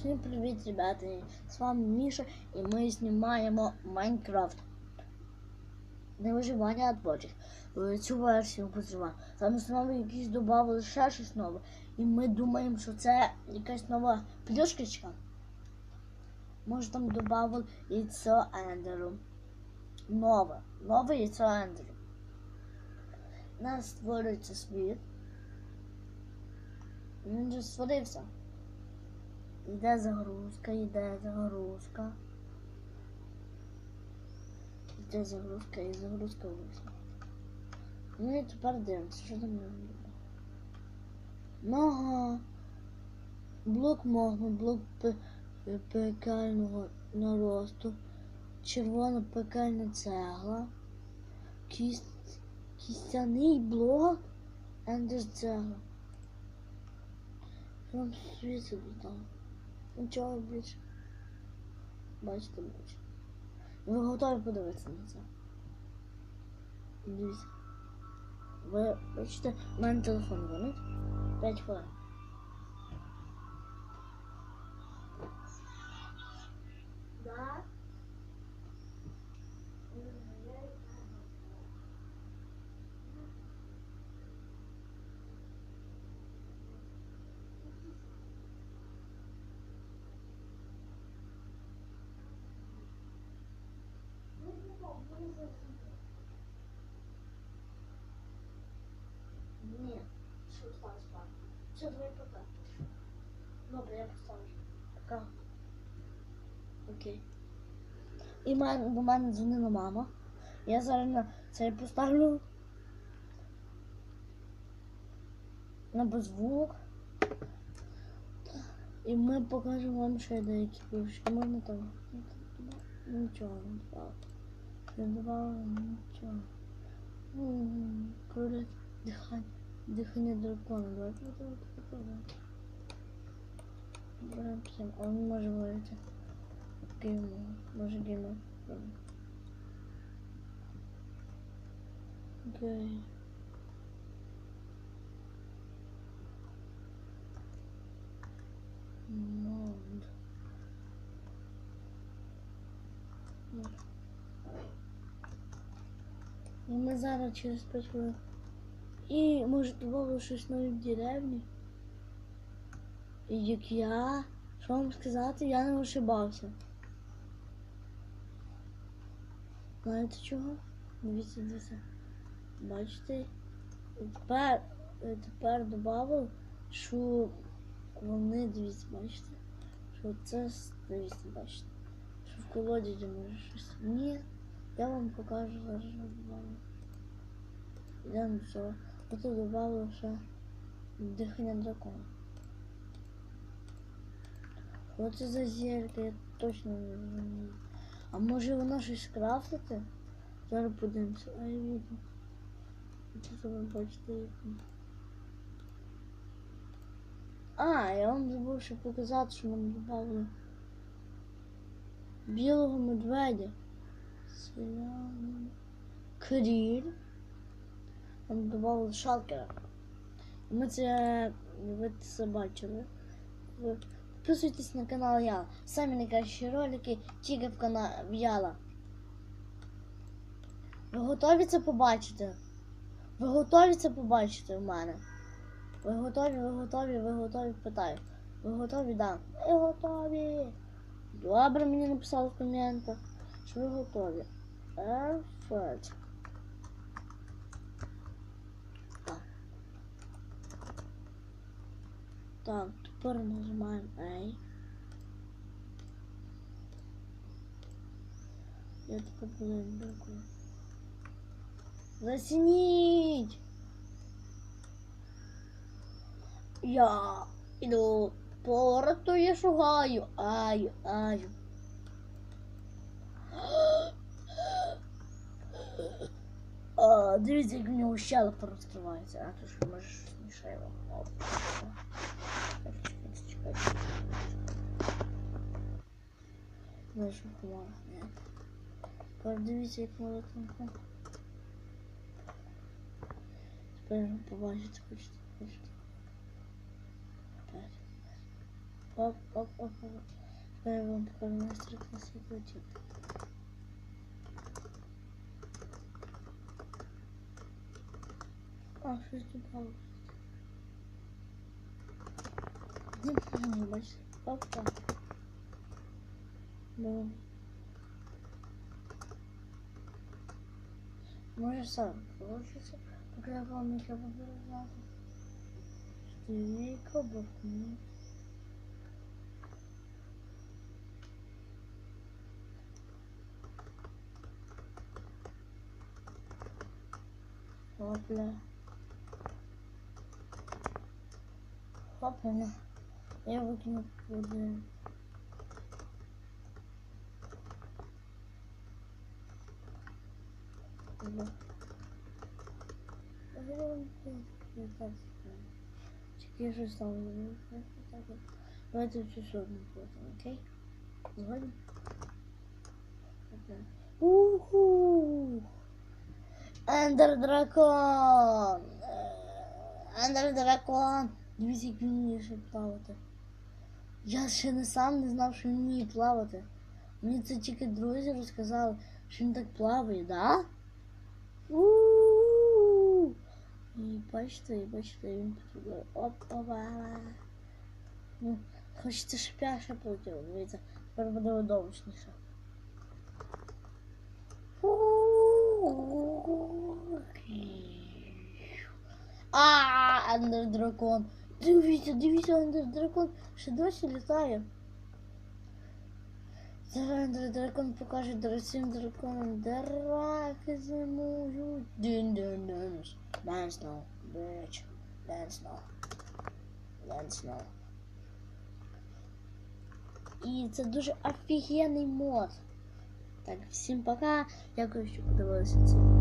Всім привіт, ребята! З вами Міша і ми знімаємо Майнкрафт. Не виживання, а творчих. Е, Цю версію позриваємо. Там знову якісь додали ще щось нове. І ми думаємо, що це якась нова плюшкочка. Може там додали яйцо Ендеру. Нове. Нове яйцо Ендеру. У нас створюється світ. Він вже створився. Йде загрузка, йде загрузка. Йде загрузка і загрузка вийшла. Ну і тепер дивимося, що там буде. Нога. Блок могну, блок пе- пе- наросту. Червона пекельна цегла. Кість, кістяний блок. Ендер цегла. Що вам світ додав? Нічого більше. Бачите більше. Ви готові подивитися на це? Дивіться. Ви бачите, в мене телефон дзвонить. 5 хвилин. Ні, що стало спати? Все, давай пока. Добре, я поставлю. Пока. Окей. І до мене дзвонила мама. Я зараз на це поставлю на беззвук. І ми покажемо вам ще деякі плюшки. Можна там. Нічого не додав. Не додав нічого. М, Курить дихання. Дихання дракона. Давайте давайте попробуємо. Беремо всім. А він може говорити. Геймо. Може геймо. Окей. Мод. Мод. І ми зараз через 5 хвилин. І може добавили щось нове в деревні. Як я, що вам сказати, я не ошибався. Знаєте чого? Дивіться, дивіться. Бачите? Тепер, тепер додав, що вони, дивіться, бачите? Що це, дивіться, бачите. Що в колоді може щось. Ні, я вам покажу зараз, додав. Йдемо до цього. Тут додав ще дихання дракона. Що це за зірка? Я точно не розумію. А може вона щось крафтити? Зараз подивимося. А я віду. Тут ви бачите як. А, я вам забув ще показати, що нам додали білого медведя. Кріль. Нам додали шалкера. Ми це ви це бачили. Ви Підписуйтесь на канал Яла. Самі найкращі ролики тільки в каналі Яла. Ви готові це побачити? Ви готові це побачити в мене? Ви готові, ви готові, ви готові, питаю. Ви готові, да. Ви готові. Добре, мені написали в коментах, що готові. Perfect. Так. Так, тепер нажимаємо A. Я тепер подивимо дякую. Засініть! Я іду порту я шугаю. Аю, аю. А, дивіться, як в нього щелепа розкривається. А то що може щось мішає вам. Оп. Так, чекайте, чекайте. Знаєш, що помога. Ні. Тепер дивіться, як воно там. Тепер побачите, хочете, хочете. Опять. Оп, оп, оп, оп. Тепер я вам покажу мастер-клас, як летіти. А, щось добавилось. Не бачите. Опа. Бум. Може сам получится, поки я вам нічого показати. Стійко, бокні. Хопля. Хопля. Я. Тільки щось там зробив. Так от. Давайте цю сотню потім, окей? Окей. Уху! Ендер дракон! Ендер дракон! Дивіться, як він вміє ще плавати. Я ще не сам не знав, що він вміє плавати. Мені це тільки друзі розказали, що він так плаває, да? У-у-у! І бачите, і бачите, він туди оп-опа. Ну, хочеться шипяше полетіло, дивіться, тепер буде удовищніше. А, ендер дракон. Дивіться, дивіться, ендер дракон ще досі літає. Зараз ендер дракон покаже дорогим драконам, де раки зимують. Дин дин динс. Dance now, bitch. Dance now. І це дуже офігенний мод. Так, всім пока. Дякую, що подивилися це.